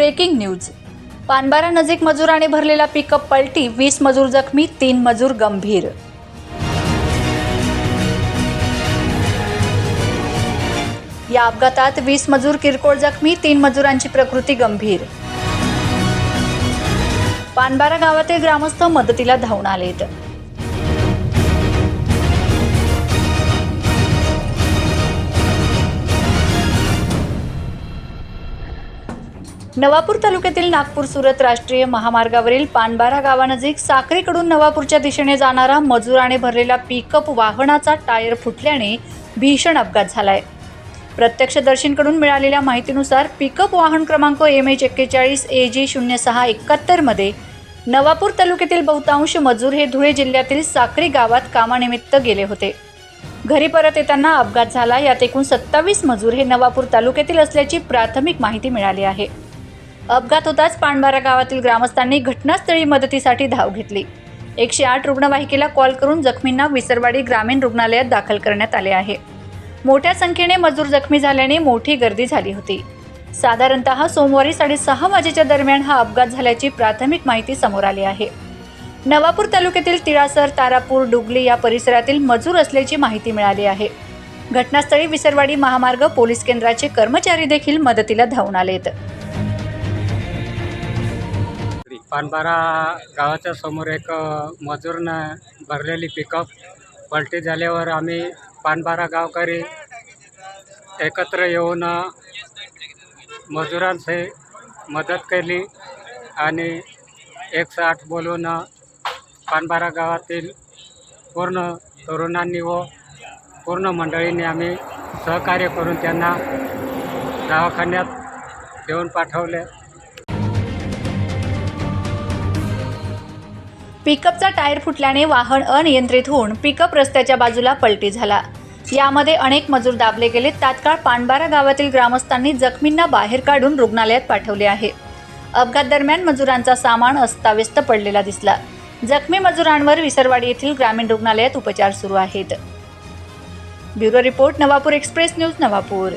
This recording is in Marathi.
Breaking news. पानबारा नजीक मजुराने भरलेला पिकअप पलटी वीस मजूर जखमी तीन मजूर गंभीर. या अपघातात वीस मजूर किरकोळ जखमी तीन मजुरांची प्रकृती गंभीर. पानबारा गावातील ग्रामस्थ मदतीला धावून आलेत. नवापूर तालुक्यातील नागपूर सुरत राष्ट्रीय महामार्गावरील पानबारा गावानजीक साखरेकडून नवापूरच्या दिशेने जाणारा मजुराने भरलेला पिकअप वाहनाचा टायर फुटल्याने भीषण अपघात झालाय. प्रत्यक्षदर्शींकडून मिळालेल्या माहितीनुसार पिकअप वाहन क्रमांक एम एच एक्केचाळीस ए जी शून्य सहा एकाहत्तरमध्ये नवापूर तालुक्यातील बहुतांश मजूर हे धुळे जिल्ह्यातील साक्री गावात कामानिमित्त गेले होते. घरी परत येताना अपघात झाला यात एकूण सत्तावीस मजूर हे नवापूर तालुक्यातील असल्याची प्राथमिक माहिती मिळाली आहे. अपघात होताच पाणबारा गावातील ग्रामस्थांनी घटनास्थळी मदतीसाठी धाव घेतली. एकशे आठ रुग्णवाहिकेला कॉल करून जखमींना विसरवाडी ग्रामीण रुग्णालयात दाखल करण्यात आले आहे. मोठ्या संख्येने मजूर जखमी झाल्याने मोठी गर्दी झाली होती. साधारणतः सोमवारी साडेसहा वाजेच्या दरम्यान हा अपघात झाल्याची प्राथमिक माहिती समोर आली आहे. नवापूर तालुक्यातील तिळासर तारापूर डुगली या परिसरातील मजूर असल्याची माहिती मिळाली आहे. घटनास्थळी विसरवाडी महामार्ग पोलीस केंद्राचे कर्मचारी देखील मदतीला धावून आलेत. पानबारा गावाच्या समोर एक मजूरनं भरलेली पिकअप पलटी झाल्यावर आम्ही पानबारा गावकरी एकत्र येऊन अ, मजुरांचे मदत केली आणि एकशे आठ बोलून पानबारा गावातील पूर्ण तरुणांनी व पूर्ण मंडळींनी आम्ही सहकार्य करून त्यांना दवाखान्यात देऊन पाठवले. पिकअपचा टायर फुटल्याने वाहन अनियंत्रित होऊन पिकअप रस्त्याच्या बाजूला पलटी झाला. यामध्ये अनेक मजूर दाबले गेले तात्काळ पानबारा गावातील ग्रामस्थांनी जखमींना बाहेर काढून रुग्णालयात पाठवले आहे. अपघात दरम्यान मजुरांचा सामान अस्ताव्यस्त पडलेला दिसला. जखमी मजुरांवर विसरवाडी येथील ग्रामीण रुग्णालयात उपचार सुरू आहेत. Bureau report Navapur express news Navapur.